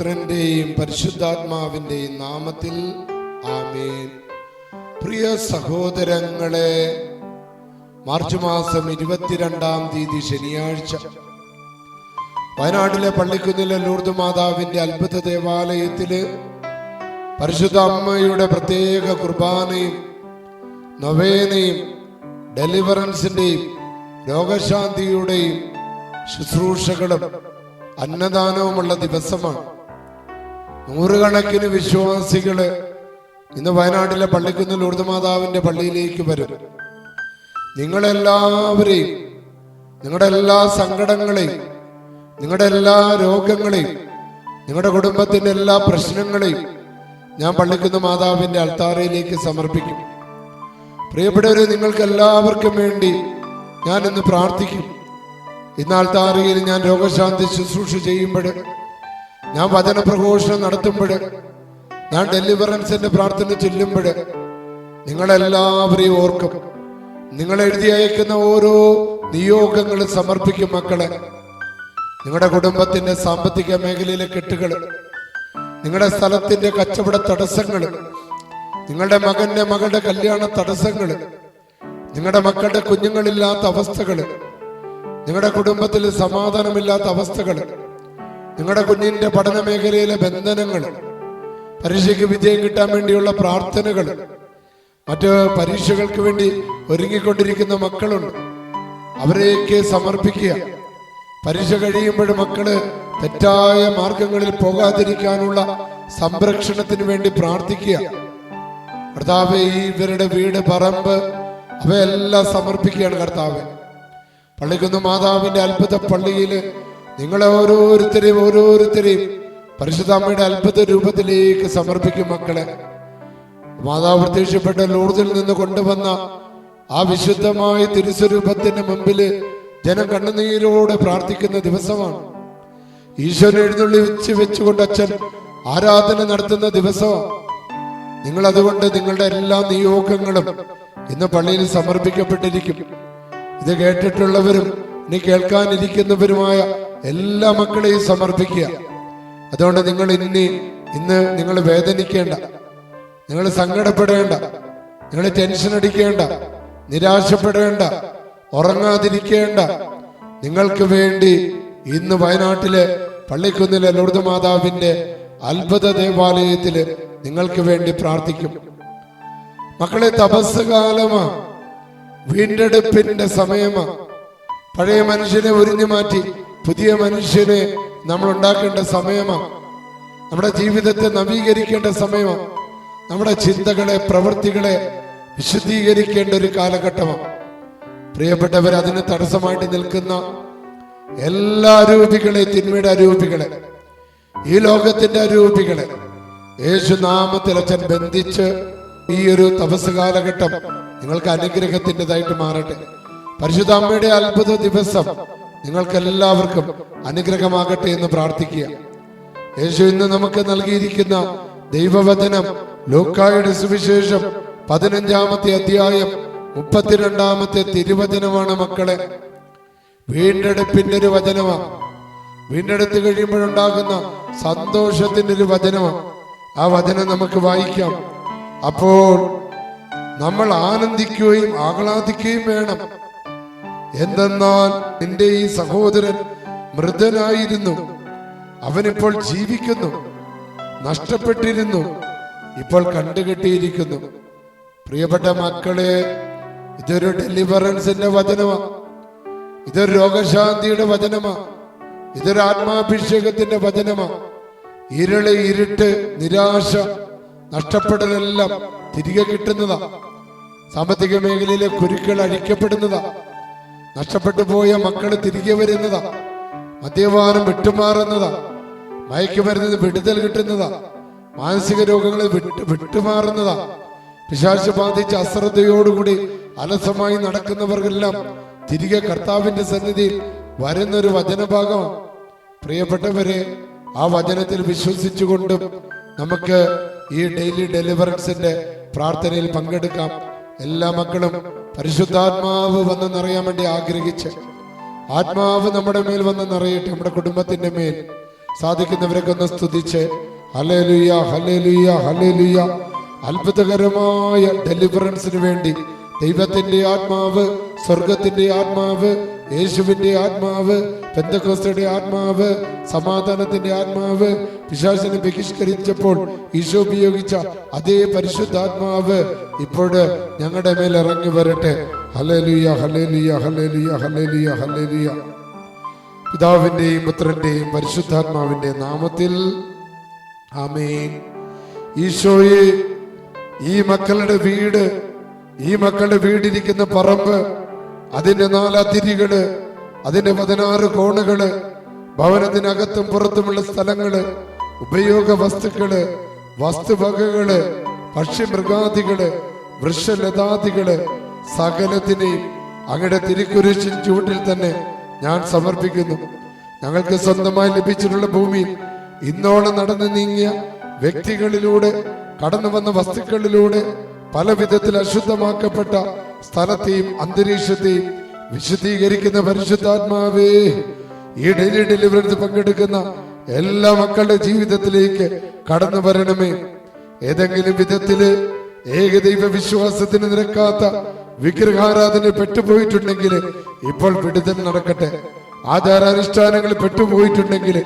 പുത്രന്റെയും പരിശുദ്ധാത്മാവിന്റെയും നാമത്തിൽ ആമേൻ. പ്രിയ സഹോദരങ്ങളെ മാർച്ച് മാസം ഇരുപത്തിരണ്ടാം തീയതി ശനിയാഴ്ച വയനാട്ടിലെ പള്ളിക്കുന്നിലെ ലൂർദ് മാതാവിന്റെ അത്ഭുത ദേവാലയത്തിൽ പരിശുദ്ധ അമ്മയുടെ പ്രത്യേക കുർബാനയും നൊവേനയും ഡെലിവറൻസിന്റെയും രോഗശാന്തിയുടെയും ശുശ്രൂഷകളും അന്നദാനവുമുള്ള ദിവസമാണ്. നൂറുകണക്കിന് വിശ്വാസികൾ ഇന്ന് വയനാട്ടിലെ പള്ളിക്കുന്ന് ലൂർദ് പള്ളിയിലേക്ക് വരും. നിങ്ങളെല്ലാവരെയും നിങ്ങളുടെ എല്ലാ സങ്കടങ്ങളെയും നിങ്ങളുടെ എല്ലാ രോഗങ്ങളെയും നിങ്ങളുടെ കുടുംബത്തിന്റെ എല്ലാ പ്രശ്നങ്ങളെയും ഞാൻ പള്ളിക്കുന്ന മാതാവിന്റെ അൾത്താറയിലേക്ക് സമർപ്പിക്കും. പ്രിയപ്പെട്ടവരെ നിങ്ങൾക്ക് എല്ലാവർക്കും വേണ്ടി ഞാൻ ഇന്ന് പ്രാർത്ഥിക്കും. ഇന്ന് അൾത്താറയിൽ ഞാൻ രോഗശാന്തി ശുശ്രൂഷ ചെയ്യുമ്പോൾ ഞാൻ വചന പ്രഘോഷണം നടത്തുമ്പോൾ ഞാൻ ഡെലിവറൻസിന്റെ പ്രാർത്ഥന ചൊല്ലുമ്പോൾ നിങ്ങളെല്ലാവരെയും ഓർക്കും. നിങ്ങൾ എഴുതി അയക്കുന്ന ഓരോ നിയോഗങ്ങളും സമർപ്പിക്കും മക്കളെ. നിങ്ങളുടെ കുടുംബത്തിന്റെ സാമ്പത്തിക മേഖലയിലെ കെട്ടുകൾ നിങ്ങളുടെ സ്ഥലത്തിന്റെ കച്ചവട തടസ്സങ്ങൾ നിങ്ങളുടെ മകന്റെ മകളുടെ കല്യാണ തടസ്സങ്ങൾ നിങ്ങളുടെ മക്കളുടെ കുഞ്ഞുങ്ങളില്ലാത്ത അവസ്ഥകൾ നിങ്ങളുടെ കുടുംബത്തിൽ സമാധാനമില്ലാത്ത അവസ്ഥകൾ നിങ്ങളുടെ കുഞ്ഞിന്റെ പഠന മേഖലയിലെ ബന്ധനങ്ങൾ പരീക്ഷയ്ക്ക് വിജയം കിട്ടാൻ വേണ്ടിയുള്ള പ്രാർത്ഥനകൾ മറ്റ് പരീക്ഷകൾക്ക് വേണ്ടി ഒരുങ്ങിക്കൊണ്ടിരിക്കുന്ന മക്കളുണ്ട്. അവരെയൊക്കെ സമർപ്പിക്കുക. പരീക്ഷ കഴിയുമ്പോൾ മക്കൾ തെറ്റായ മാർഗങ്ങളിൽ പോകാതിരിക്കാനുള്ള സംരക്ഷണത്തിന് വേണ്ടി പ്രാർത്ഥിക്കുക. കർത്താവ് ഇവരുടെ വീട് പറമ്പ് അവയെല്ലാം സമർപ്പിക്കുകയാണ് കർത്താവ്. പള്ളിക്കുന്ന് മാതാവിന്റെ അത്ഭുത പള്ളിയിൽ നിങ്ങളെ ഓരോരുത്തരെയും ഓരോരുത്തരെയും പരിശുദ്ധാമ്മയുടെ അത്ഭുത രൂപത്തിലേക്ക് സമർപ്പിക്കും മക്കളെ. മാതാവ് പ്രത്യക്ഷപ്പെട്ട ലൂർദിൽ നിന്ന് കൊണ്ടുവന്ന ആ വിശുദ്ധമായ തിരുസ്വരൂപത്തിന്റെ മുമ്പിൽ ജനം കണ്ണുനീരോടെ പ്രാർത്ഥിക്കുന്ന ദിവസമാണ്. ഈശ്വരൻ എഴുന്നള്ളി വെച്ച് വെച്ചുകൊണ്ട് അച്ഛൻ ആരാധന നടത്തുന്ന ദിവസമാണ്. നിങ്ങൾ അതുകൊണ്ട് നിങ്ങളുടെ എല്ലാ നിയോഗങ്ങളും ഇന്ന് പള്ളിയിൽ സമർപ്പിക്കപ്പെട്ടിരിക്കും. ഇത് കേട്ടിട്ടുള്ളവരും ഇനി കേൾക്കാനിരിക്കുന്നവരുമായ എല്ലാ മക്കളെയും സമർപ്പിക്കുക. അതുകൊണ്ട് നിങ്ങൾ ഇന്ന് ഇന്ന് നിങ്ങൾ വേദനിക്കേണ്ട. നിങ്ങൾ സങ്കടപ്പെടേണ്ട. നിങ്ങൾ ടെൻഷൻ അടിക്കേണ്ട. നിരാശപ്പെടേണ്ട. ഉറങ്ങാതിരിക്കേണ്ട. നിങ്ങൾക്ക് വേണ്ടി ഇന്ന് വയനാട്ടിലെ പള്ളിക്കുന്നിലെ ലോർദ് മാതാവിന്റെ അത്ഭുത ദേവാലയത്തിൽ നിങ്ങൾക്ക് വേണ്ടി പ്രാർത്ഥിക്കും. മക്കളെ തപസ് കാലമാ വീണ്ടെടുപ്പിന്റെ സമയമാ. പഴയ മനുഷ്യനെ ഉരിഞ്ഞു മാറ്റി പുതിയ മനുഷ്യനെ നമ്മൾ ഉണ്ടാക്കേണ്ട സമയമാണ് നമ്മുടെ ജീവിതത്തെ നവീകരിക്കേണ്ട സമയമാണ് നമ്മുടെ ചിന്തകളെ പ്രവൃത്തികളെ വിശുദ്ധീകരിക്കേണ്ട ഒരു കാലഘട്ടമാണ് പ്രിയപ്പെട്ടവർ അതിന് തടസ്സമായിട്ട് നിൽക്കുന്ന എല്ലാ അരൂപികളെ തിന്മയുടെ അരൂപികളെ ഈ ലോകത്തിന്റെ അരൂപികളെ യേശുനാമത്തിൽ അച്ഛൻ ബന്ധിച്ച് ഈ ഒരു തപസ് കാലഘട്ടം നിങ്ങൾക്ക് അനുഗ്രഹത്തിന്റെതായിട്ട് മാറട്ടെ. പരിശുദ്ധ അമ്മയുടെ അത്ഭുത ദിവസം. നിങ്ങൾക്ക് എല്ലാവർക്കും അനുഗ്രഹമാകട്ടെ എന്ന് പ്രാർത്ഥിക്കുക. യേശു ഇന്ന് നമുക്ക് നൽകിയിരിക്കുന്ന ദൈവവചനം ലൂക്കായുടെ സുവിശേഷം പതിനഞ്ചാമത്തെ അധ്യായം മുപ്പത്തിരണ്ടാമത്തെ തിരുവചനമാണ് മക്കളെ. വീണ്ടെടുപ്പിന്റെ ഒരു വചനമാണ്. വീണ്ടെടുത്ത് കഴിയുമ്പോഴുണ്ടാകുന്ന സന്തോഷത്തിന്റെ ഒരു വചനമാണ്. ആ വചനം നമുക്ക് വായിക്കാം. അപ്പോൾ നമ്മൾ ആനന്ദിക്കുകയും ആഹ്ലാദിക്കുകയും വേണം. എന്തെന്നാൽ നിന്റെ ഈ സഹോദരൻ മൃതനായിരുന്നു. അവനിപ്പോൾ ജീവിക്കുന്നു നഷ്ടപ്പെട്ടിരുന്നു ഇപ്പോൾ കണ്ടുകെട്ടിയിരിക്കുന്നു. പ്രിയപ്പെട്ട മക്കളെ ഇതൊരു ഡെലിവറൻസിന്റെ വചനമാ. ഇതൊരു രോഗശാന്തിയുടെ വചനമാ. ഇതൊരു ആത്മാഭിഷേകത്തിന്റെ വചനമാ. ഇരുൾ ഇരുട്ട് നിരാശ നഷ്ടപ്പെടലെല്ലാം തിരികെ കിട്ടുന്നതാ. സാമ്പത്തിക മേഖലയിലെ കുരുക്കൾ അഴിക്കപ്പെടുന്നതാ. നഷ്ടപ്പെട്ടു പോയ മക്കൾ തിരികെ വരുന്നതാ. മദ്യപാനം വിട്ടുമാറുന്നതാ. മയക്കുമരുന്നിന് വിടുതൽ കിട്ടുന്നതാ. മാനസിക രോഗങ്ങൾ വിട്ട് വിട്ടുമാറുന്നതാ. പിശാച് ബാധിച്ച അശ്രദ്ധയോടുകൂടി അലസമായി നടക്കുന്നവർക്കെല്ലാം തിരികെ കർത്താവിന്റെ സന്നിധിയിൽ വരുന്നൊരു വചനഭാഗം. പ്രിയപ്പെട്ടവരെ ആ വചനത്തിൽ വിശ്വസിച്ചുകൊണ്ടും നമുക്ക് ഈ ഡെയിലി ഡെലിവറൻസിന്റെ പ്രാർത്ഥനയിൽ പങ്കെടുക്കാം. എല്ലാ മക്കളും പരിശുദ്ധാത്മാവ് വന്ന് നിറയാൻ വേണ്ടി ആഗ്രഹിച്ച് ആത്മാവ് നമ്മുടെ മേൽ വന്ന് നിറയട്ടെ നമ്മുടെ കുടുംബത്തിന്റെ മേൽ സാധിക്കുന്നവരൊക്കെ ഒന്ന് സ്തുതിച്ച് ഹലേലുയ ഹലേലുയ ഹലേലുയ അത്ഭുതകരമായ ഡെലിവറൻസിന് വേണ്ടി ദൈവത്തിന്റെ ആത്മാവ് സ്വർഗത്തിന്റെ ആത്മാവ് യേശുവിന്റെ ആത്മാവ് പെന്തക്കോസ്തയുടെ ആത്മാവ് സമാധാനത്തിന്റെ ആത്മാവ് പിശാചിനെ ബഹിഷ്കരിച്ചപ്പോൾ ഈശോ ഉപയോഗിച്ച അതേ പരിശുദ്ധാത്മാവ് ഇപ്പോൾ ഞങ്ങളുടെ മേൽ ഇറങ്ങി വരട്ടെ. ഹലേലുയ ഹലേലുയ ഹലേലുയ ഹലേലുയ ഹലേലുയ പിതാവിന്റെയും പുത്രന്റെയും പരിശുദ്ധാത്മാവിന്റെ നാമത്തിൽ ആമേൻ. ഈശോയെ ഈ മക്കളുടെ വീട് ഈ മക്കളുടെ വീടിരിക്കുന്ന പറമ്പ് അതിന്റെ നാലതിരികൾ അതിന്റെ പതിനാറ് കോണുകൾ ഭവനത്തിനകത്തും പുറത്തുമുള്ള സ്ഥലങ്ങൾ ഉപയോഗ വസ്തുക്കൾ വസ്തുവകകൾ പക്ഷിമൃഗാദികൾ വൃക്ഷലതാദികൾ സകലത്തിനെയും അങ്ങയുടെ തിരുക്കുരിശിൻ ചൂട്ടിൽ തന്നെ ഞാൻ സമർപ്പിക്കുന്നു. ഞങ്ങൾക്ക് സ്വന്തമായി ലഭിച്ചിട്ടുള്ള ഭൂമിയിൽ ഇന്നോളം നടന്നു നീങ്ങിയ വ്യക്തികളിലൂടെ കടന്നു വന്ന വസ്തുക്കളിലൂടെ പല വിധത്തിൽ അശുദ്ധമാക്കപ്പെട്ട സ്ഥലത്തെയും അന്തരീക്ഷത്തെയും വിശദീകരിക്കുന്ന പരിശുദ്ധാത്മാവേ ഈ ഡെയിലി ഡെലിവറൻസ് പങ്കെടുക്കുന്ന എല്ലാ മക്കളുടെ ജീവിതത്തിലേക്ക് കടന്നു വരണമേ. ഏതെങ്കിലും വിധത്തിൽ ഏകദൈവ വിശ്വാസത്തിന് നിരക്കാത്ത വിഗ്രഹാരാധന പെട്ടുപോയിട്ടുണ്ടെങ്കിൽ ഇപ്പോൾ വിടുതൽ നടക്കട്ടെ. ആചാരാനുഷ്ഠാനങ്ങൾ പെട്ടുപോയിട്ടുണ്ടെങ്കിൽ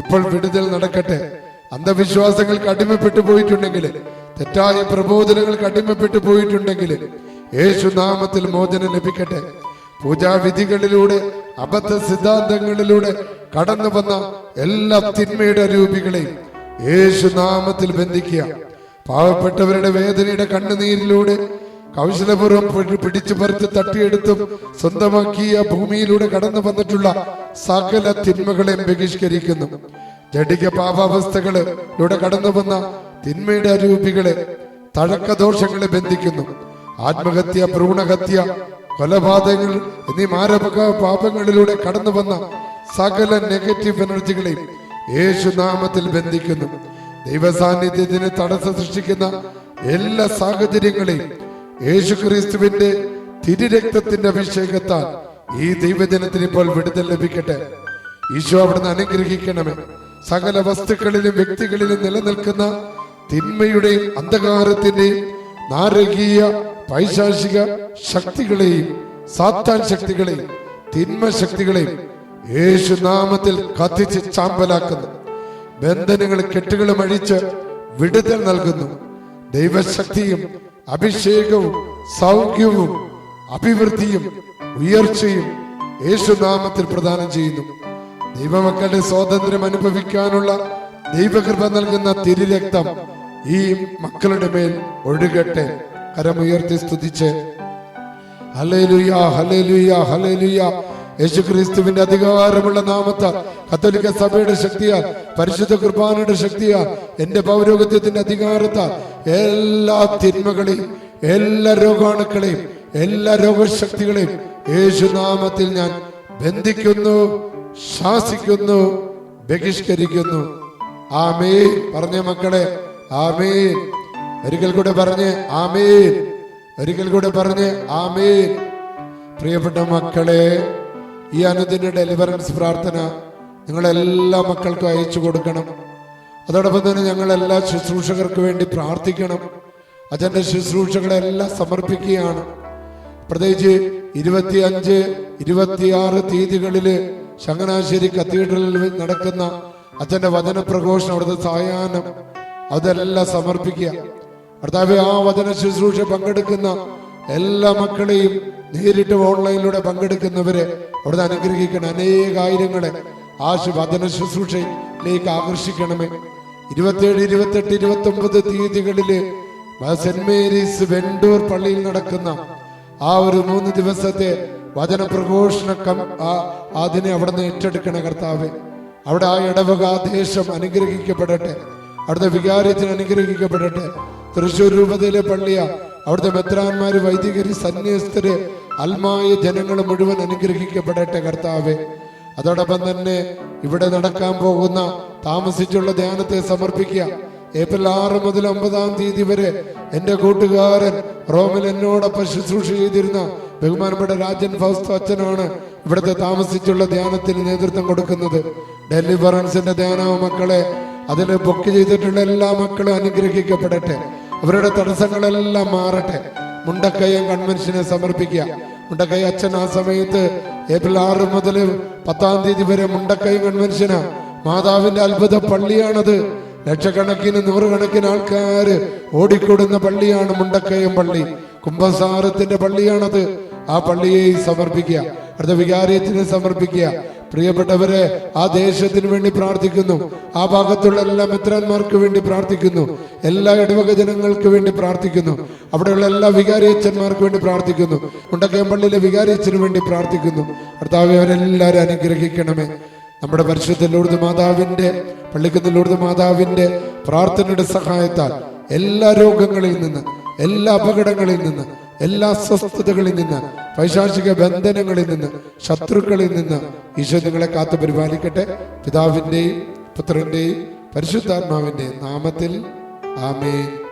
ഇപ്പോൾ വിടുതൽ നടക്കട്ടെ. അന്ധവിശ്വാസങ്ങൾക്ക് അടിമപ്പെട്ടു പോയിട്ടുണ്ടെങ്കിൽ തെറ്റായ പ്രബോധനങ്ങൾക്ക് അടിമപ്പെട്ടു പോയിട്ടുണ്ടെങ്കിൽ യേശു നാമത്തിൽ മോചനം ലഭിക്കട്ടെ. പൂജാവിധികളിലൂടെ അബദ്ധ സിദ്ധാന്തങ്ങളിലൂടെ കടന്നു വന്ന എല്ലാ തിന്മയുടെ രൂപികളെയും യേശു നാമത്തിൽ ബന്ധിക്കുക. പാവപ്പെട്ടവരുടെ വേദനയുടെ കണ്ണുനീരിലൂടെ കൗശലപൂർവം പിടി- പിടിച്ചു പറിച്ച് തട്ടിയെടുത്തും സ്വന്തമാക്കിയ ഭൂമിയിലൂടെ കടന്നു വന്നിട്ടുള്ള സകല തിന്മകളെയും ബഹിഷ്കരിക്കുന്നു. ജഡിക പാപാവസ്ഥകളിലൂടെ കടന്നു വന്ന തിന്മയുടെ അരൂപികളെ തഴക്കദോഷങ്ങളെ ബന്ധിക്കുന്നു. ആത്മഹത്യ ഭ്രൂണഹത്യ കൊലപാതകങ്ങൾ എന്നീ മാരക പാപങ്ങളിലൂടെ കടന്നു വന്ന സകല നെഗറ്റീവ് എനർജികളെയും യേശു നാമത്തിൽ ബന്ധിക്കുന്നു. ദൈവസാന്നിധ്യത്തിന് തടസ്സം സൃഷ്ടിക്കുന്ന എല്ലാ സാഹചര്യങ്ങളെയും യേശു ക്രിസ്തുവിന്റെ തിരുരക്തത്തിന്റെ അഭിഷേകത്താൽ ഈ ദൈവജനത്തിന് ഇപ്പോൾ വിടുതൽ ലഭിക്കട്ടെ. ഈശോ അവിടുന്ന് അനുഗ്രഹിക്കണമേ. സകല വസ്തുക്കളിലും വ്യക്തികളിലും നിലനിൽക്കുന്ന തിന്മയുടെയും അന്ധകാരത്തിന്റെയും നാരകീയ പൈശാചിക ശക്തികളെയും സാത്താൻ ശക്തികളെയും തിന്മ ശക്തികളെയും യേശു നാമത്തിൽ കത്തിച്ച് ചാമ്പലാക്കുന്നു. ബന്ധനങ്ങൾ കെട്ടുകളും അഴിച്ച് വിടുതൽ നൽകുന്നു. ദൈവശക്തിയും അഭിഷേകവും സൗഖ്യവും അഭിവൃദ്ധിയും ഉയർച്ചയും യേശുനാമത്തിൽ പ്രദാനം ചെയ്യുന്നു. ദൈവമക്കളുടെ സ്വാതന്ത്ര്യം അനുഭവിക്കാനുള്ള ദൈവകൃപ നൽകുന്ന തിരുരക്തം ഈ മക്കളുടെ മേൽ ഒഴുകട്ടെ. കരമുയർത്തി സ്തുതിച്ച്. ഹല്ലേലൂയ ഹല്ലേലൂയ യേശുക്രിസ്തുവിന്റെ അധികാരമുള്ള നാമത്ത കത്തോലിക്ക സഭയുടെ ശക്തിയാൽ പരിശുദ്ധ കുർബാനയുടെ ശക്തിയാൽ എന്റെ പൗരോഗത്യത്തിന്റെ അധികാരത്താൽ എല്ലാ തിന്മകളെയും എല്ലാ രോഗാണുക്കളെയും എല്ലാ രോഗശക്തികളെയും യേശുനാമത്തിൽ ഞാൻ ബന്ധിക്കുന്നു ശാസിക്കുന്നു ബഹിഷ്കരിക്കുന്നു. ആമേ പറഞ്ഞ മക്കളെ ആമേൻ. ഒരിക്കൽ കൂടെ പറഞ്ഞ് ആമീൻ. ഒരിക്കൽ കൂടെ പറഞ്ഞ് ആമീൻ. പ്രിയപ്പെട്ട മക്കളെ ഈ അനുദിന ഡെലിവറൻസ് പ്രാർത്ഥന നിങ്ങളെല്ലാ മക്കൾക്കും അയച്ചു കൊടുക്കണം. അതോടൊപ്പം തന്നെ ഞങ്ങളെല്ലാ ശുശ്രൂഷകർക്ക് വേണ്ടി പ്രാർത്ഥിക്കണം. അച്ഛന്റെ ശുശ്രൂഷകളെല്ലാം സമർപ്പിക്കുകയാണ്. പ്രത്യേകിച്ച് ഇരുപത്തി അഞ്ച് ഇരുപത്തിയാറ് തീയതികളിൽ ചങ്ങനാശ്ശേരി കത്തീഡ്രലിൽ നടക്കുന്ന അച്ഛന്റെ വചന പ്രഘോഷണം അവിടുത്തെ സായാഹ്നം അതെല്ലാം സമർപ്പിക്കുക. കർത്താവ് ആ വചന ശുശ്രൂഷ പങ്കെടുക്കുന്ന എല്ലാ മക്കളെയും നേരിട്ട് ഓൺലൈനിലൂടെ പങ്കെടുക്കുന്നവരെ അവിടെ അനുഗ്രഹിക്കണം. അനേകായിരങ്ങളെ ആ വചന ശുശ്രൂഷയിലേക്ക് ആകർഷിക്കണമേ. ഇരുപത്തിയേഴ് ഇരുപത്തെട്ട് ഇരുപത്തി ഒമ്പത് തീയതികളിൽ സെന്റ് മേരീസ് വെണ്ടൂർ പള്ളിയിൽ നടക്കുന്ന ആ ഒരു മൂന്ന് ദിവസത്തെ വചന പ്രഘോഷണ അതിനെ അവിടെ നിന്ന് ഏറ്റെടുക്കണ കർത്താവെ. അവിടെ ആ ഇടവക ദേശം അനുഗ്രഹിക്കപ്പെടട്ടെ. അവിടുത്തെ വികാരത്തിന് അനുഗ്രഹിക്കപ്പെടട്ടെ. തൃശ്ശൂർ രൂപതയിലെ പള്ളിയ. അവിടുത്തെ മെത്രാന്മാര് വൈദികര് സന്യസ്തര് അൽമായ ജനങ്ങൾ മുഴുവൻ അനുഗ്രഹിക്കപ്പെടട്ടെ കർത്താവെ. അതോടൊപ്പം തന്നെ ഇവിടെ നടക്കാൻ പോകുന്ന താമസിച്ചുള്ള ധ്യാനത്തെ സമർപ്പിക്കുക. ഏപ്രിൽ ആറ് മുതൽ ഒമ്പതാം തീയതി വരെ എന്റെ കൂട്ടുകാരൻ റോമിൽ എന്നോടൊപ്പം ശുശ്രൂഷ ചെയ്തിരുന്ന ബഹുമാനപ്പെട്ട രാജൻ ഫൗസ്തു അച്ഛനാണ് ഇവിടുത്തെ താമസിച്ചുള്ള ധ്യാനത്തിന് നേതൃത്വം കൊടുക്കുന്നത്. ഡെലിവറൻസിന്റെ ധ്യാനവും മക്കളെ അതിൽ ബുക്ക് ചെയ്തിട്ടുള്ള എല്ലാ മക്കളും അനുഗ്രഹിക്കപ്പെടട്ടെ. അവരുടെ തടസ്സങ്ങളെല്ലാം മാറട്ടെ. മുണ്ടക്കയം കൺവെൻഷനെ സമർപ്പിക്കുക. മുണ്ടക്കൈ അച്ഛൻ ആ സമയത്ത് ഏപ്രിൽ ആറ് മുതൽ പത്താം തീയതി വരെ മുണ്ടക്കൈ കൺവെൻഷന്. മാതാവിന്റെ അത്ഭുത പള്ളിയാണത്. ലക്ഷക്കണക്കിന് നൂറുകണക്കിന് ആൾക്കാർ ഓടിക്കൂടുന്ന പള്ളിയാണ് മുണ്ടക്കയം പള്ളി. കുംഭസാരത്തിന്റെ പള്ളിയാണത്. ആ പള്ളിയെ സമർപ്പിക്കുക. അടുത്ത വികാരത്തിന് സമർപ്പിക്കുക. പ്രിയപ്പെട്ടവരെ ആ ദേശത്തിന് വേണ്ടി പ്രാർത്ഥിക്കുന്നു. ആ ഭാഗത്തുള്ള എല്ലാ മിത്രന്മാർക്ക് വേണ്ടി പ്രാർത്ഥിക്കുന്നു. എല്ലാ ഇടവക ജനങ്ങൾക്ക് വേണ്ടി പ്രാർത്ഥിക്കുന്നു. അവിടെയുള്ള എല്ലാ വികാരിയച്ഛന്മാർക്ക് വേണ്ടി പ്രാർത്ഥിക്കുന്നു. മുണ്ടക്കയം പള്ളിയിലെ വികാരിയച്ഛന് വേണ്ടി പ്രാർത്ഥിക്കുന്നു. കർത്താവെ അവരെല്ലാവരും അനുഗ്രഹിക്കണമേ. നമ്മുടെ പരിശുദ്ധ ലൂർദ് മാതാവിന്റെ പള്ളിക്കുന്ന ലൂർദ് മാതാവിന്റെ പ്രാർത്ഥനയുടെ സഹായത്താൽ എല്ലാ രോഗങ്ങളിൽ നിന്ന് എല്ലാ അപകടങ്ങളിൽ നിന്ന് എല്ലാ അസ്വസ്ഥതകളിൽ നിന്ന് പൈശാചിക ബന്ധനങ്ങളിൽ നിന്ന് ശത്രുക്കളിൽ നിന്ന് ഈശോ നിങ്ങളെ കാത്തു പരിപാലിക്കട്ടെ. പിതാവിന്റെയും പുത്രന്റെയും പരിശുദ്ധാത്മാവിന്റെയും നാമത്തിൽ ആമേൻ.